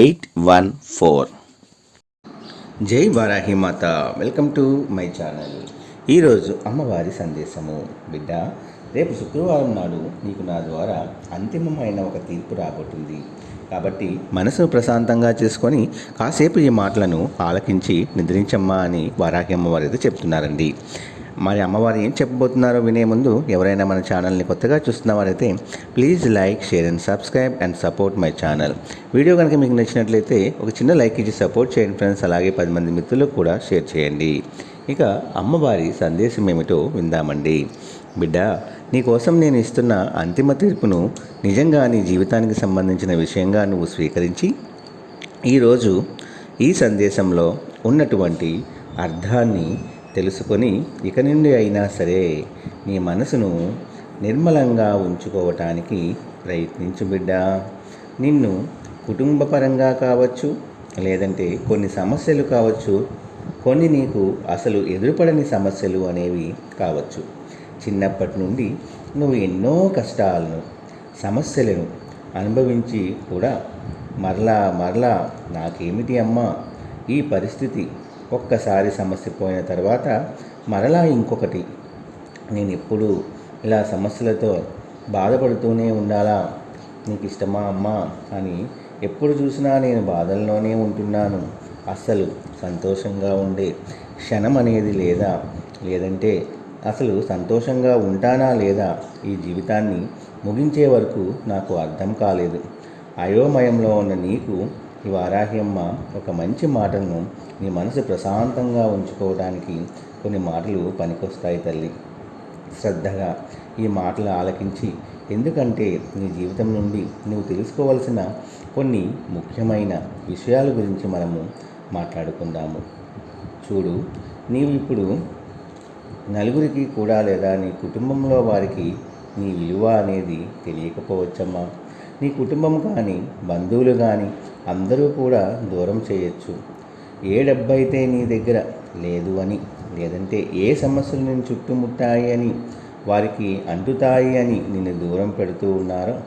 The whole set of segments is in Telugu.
eight one four జై Varahi Mata welcome to my channel ఈరోజు అమ్మవారి సందేశము. బిడ్డ రేపు శుక్రవారం నాడు నీకు నా ద్వారా అంతిమమైన ఒక తీర్పు రాబోతుంది. కాబట్టి మనసును ప్రశాంతంగా చేసుకొని కాసేపు ఈ మాటలను ఆలకించి నిద్రించమ్మా అని వారాహి అమ్మవారు అయితే చెప్తున్నారండి. మరి అమ్మవారు ఏం చెప్పబోతున్నారో వినే ముందు ఎవరైనా మన ఛానల్ని కొత్తగా చూస్తున్న వారైతే please like share and subscribe and support my channel. Video కనుక మీకు నచ్చినట్లయితే ఒక చిన్న లైక్ ఇచ్చి సపోర్ట్ చేయండి ఫ్రెండ్స్. అలాగే పది మంది మిత్రులకు కూడా షేర్ చేయండి. ఇక అమ్మవారి సందేశం ఏమిటో విందామండి. బిడ్డ నీకోసం నేను ఇస్తున్న అంతిమ తీర్పును నిజంగా నీ జీవితానికి సంబంధించిన విషయంగా నువ్వు స్వీకరించి ఈరోజు ఈ సందేశంలో ఉన్నటువంటి అర్థాన్ని తెలుసుకొని ఇక నుండి అయినా సరే నీ మనసును నిర్మలంగా ఉంచుకోవటానికి ప్రయత్నించు బిడ్డ. నిన్ను కుటుంబపరంగా కావచ్చు లేదంటే కొన్ని సమస్యలు కావచ్చు కొన్ని నీకు అసలు ఎదురుపడని సమస్యలు అనేవి కావచ్చు. చిన్నప్పటి నుండి నువ్వు ఎన్నో కష్టాలను సమస్యలను అనుభవించి కూడా మరలా మరలా నాకేమిటి అమ్మా? ఈ పరిస్థితి ఒక్కసారి సమస్య పోయిన తర్వాత మరలా ఇంకొకటి. నేను ఎప్పుడు ఇలా సమస్యలతో బాధపడుతూనే ఉండాలా? నీకు ఇష్టమా అమ్మా? అని ఎప్పుడు చూసినా నేను బాధల్లోనే ఉంటున్నాను. అస్సలు సంతోషంగా ఉండే క్షణం అనేది లేదా? లేదంటే అసలు సంతోషంగా ఉంటానా లేదా? ఈ జీవితాన్ని ముగించే వరకు నాకు అర్థం కాలేదు. అయోమయంలో ఉన్న నీకు ఈ వారాహ్యమ్మ ఒక మంచి మాటను నీ మనసు ప్రశాంతంగా ఉంచుకోవడానికి కొన్ని మాటలు పనికొస్తాయి తల్లి. శ్రద్ధగా ఈ మాటలు ఆలకించి ఎందుకంటే నీ జీవితం నుండి నువ్వు తెలుసుకోవలసిన కొన్ని ముఖ్యమైన విషయాల గురించి మనము మాట్లాడుకుందాము. చూడు నీవు ఇప్పుడు నలుగురికి కూడా లేదా నీ కుటుంబంలో వారికి నీ విలువ అనేది తెలియకపోవచ్చమ్మా. నీ కుటుంబం కానీ బంధువులు కానీ అందరూ కూడా దూరం చేయొచ్చు. ఏ డబ్బైతే నీ దగ్గర లేదు అని లేదంటే ఏ సమస్యలు నేను చుట్టుముట్టాయి అని వారికి అంటుతాయి అని నిన్ను దూరం పెడుతూ ఉన్నారో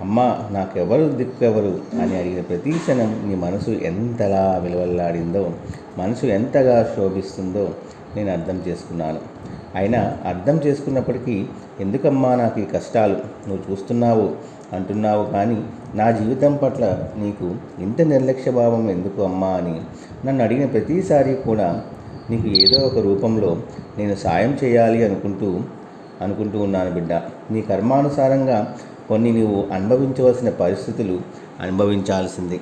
అమ్మా నాకెవరు దిక్కెవరు అని అడిగిన ప్రతి క్షణం నీ మనసు ఎంతలా విలువల్లాడిందో మనసు ఎంతగా శోభిస్తుందో నేను అర్థం చేసుకున్నాను. అయినా అర్థం చేసుకున్నప్పటికీ ఎందుకమ్మా నాకు ఈ కష్టాలు? నువ్వు చూస్తున్నావు అంటున్నావు కానీ నా జీవితం పట్ల నీకు ఇంత నిర్లక్ష్య భావం ఎందుకు అమ్మా అని నన్ను అడిగిన ప్రతిసారి కూడా నీకు ఏదో ఒక రూపంలో నేను సాయం చేయాలి అనుకుంటూ అనుకుంటూ ఉన్నాను బిడ్డ. నీ కర్మానుసారంగా కొన్ని నువ్వు అనుభవించవలసిన పరిస్థితులు అనుభవించాల్సిందే.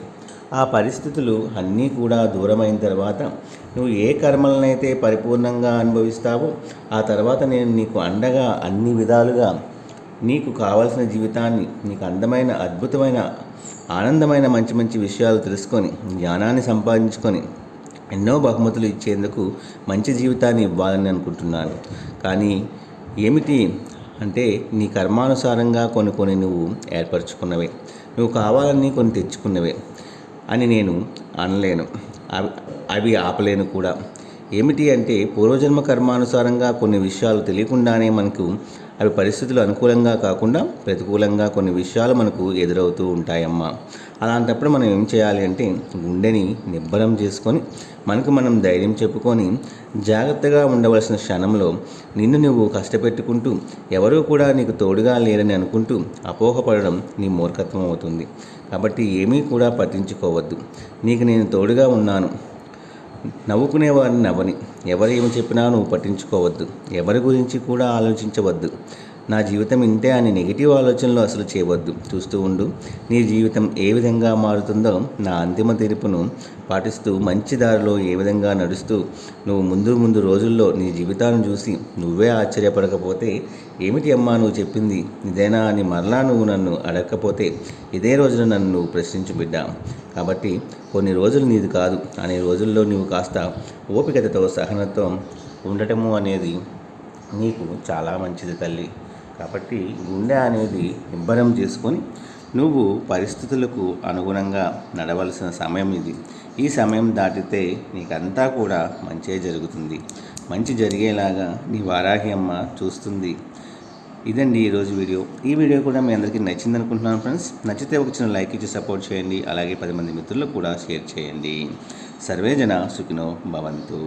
ఆ పరిస్థితులు అన్నీ కూడా దూరమైన తర్వాత నువ్వు ఏ కర్మలనైతే పరిపూర్ణంగా అనుభవిస్తావో ఆ తర్వాత నేను నీకు అండగా అన్ని విధాలుగా నీకు కావలసిన జీవితాన్ని నీకు అందమైన అద్భుతమైన ఆనందమైన మంచి మంచి విషయాలు తెలుసుకొని జ్ఞానాన్ని సంపాదించుకొని ఎన్నో బహుమతులు ఇచ్చేందుకు మంచి జీవితాన్ని ఇవ్వాలని అనుకుంటున్నాను. కానీ ఏమిటి అంటే నీ కర్మానుసారంగా కొన్ని కొన్ని నువ్వు ఏర్పరచుకున్నవే. నువ్వు కావాలని కొన్ని తెచ్చుకున్నవే అని నేను అనలేను. అవి అవి ఆపలేను కూడా. ఏమిటి అంటే పూర్వజన్మ కర్మానుసారంగా కొన్ని విషయాలు తెలియకుండానే మనకు అవి పరిస్థితులు అనుకూలంగా కాకుండా ప్రతికూలంగా కొన్ని విషయాలు మనకు ఎదురవుతూ ఉంటాయమ్మా. అలాంటప్పుడు మనం ఏం చేయాలి అంటే గుండెని నిబ్బరం చేసుకొని మనకు మనం ధైర్యం చెప్పుకొని జాగ్రత్తగా ఉండవలసిన క్షణంలో నిన్ను నువ్వు కష్టపెట్టుకుంటూ ఎవరూ కూడా నీకు తోడుగా లేరని అనుకుంటూ అపోహపడడం నీ మూర్ఖత్వం అవుతుంది. కాబట్టి ఏమీ కూడా పట్టించుకోవద్దు. నీకు నేను తోడుగా ఉన్నాను. నవ్వుకునేవారిని నవ్వని. ఎవరు ఏమి చెప్పినా నువ్వు పట్టించుకోవద్దు. ఎవరి గురించి కూడా ఆలోచించవద్దు. నా జీవితం ఇంతే అని నెగిటివ్ ఆలోచనలు అసలు చేయవద్దు. చూస్తూ ఉండు. నీ జీవితం ఏ విధంగా మారుతుందో నా అంతిమ తీర్పును పాటిస్తూ మంచి దారిలో ఏ విధంగా నడుస్తూ నువ్వు ముందు ముందు రోజుల్లో నీ జీవితాన్ని చూసి నువ్వే ఆశ్చర్యపడకపోతే ఏమిటి అమ్మా నువ్వు చెప్పింది? ఇదేనా అని మరలా నువ్వు నన్ను అడగకపోతే ఇదే రోజున నన్ను ప్రశ్నించు బిడ్డ. కాబట్టి కొన్ని రోజులు నీది కాదు. అనే రోజుల్లో నువ్వు కాస్త ఓపికతతో సహనతో ఉండటము అనేది నీకు చాలా మంచిది తల్లి. కాబట్టి గుండె అనేది నిబ్బరం చేసుకొని నువ్వు పరిస్థితులకు అనుగుణంగా నడవలసిన సమయం ఇది. ఈ సమయం దాటితే నీకంతా కూడా మంచే జరుగుతుంది. మంచి జరిగేలాగా నీ వారాహి అమ్మ చూస్తుంది. ఇదండి ఈరోజు వీడియో. ఈ వీడియో కూడా మీ అందరికీ నచ్చింది అనుకుంటున్నాను ఫ్రెండ్స్. నచ్చితే ఒక చిన్న లైక్ ఇచ్చి సపోర్ట్ చేయండి. అలాగే పది మంది మిత్రులకు కూడా షేర్ చేయండి. సర్వేజన సుఖినో భవంతు.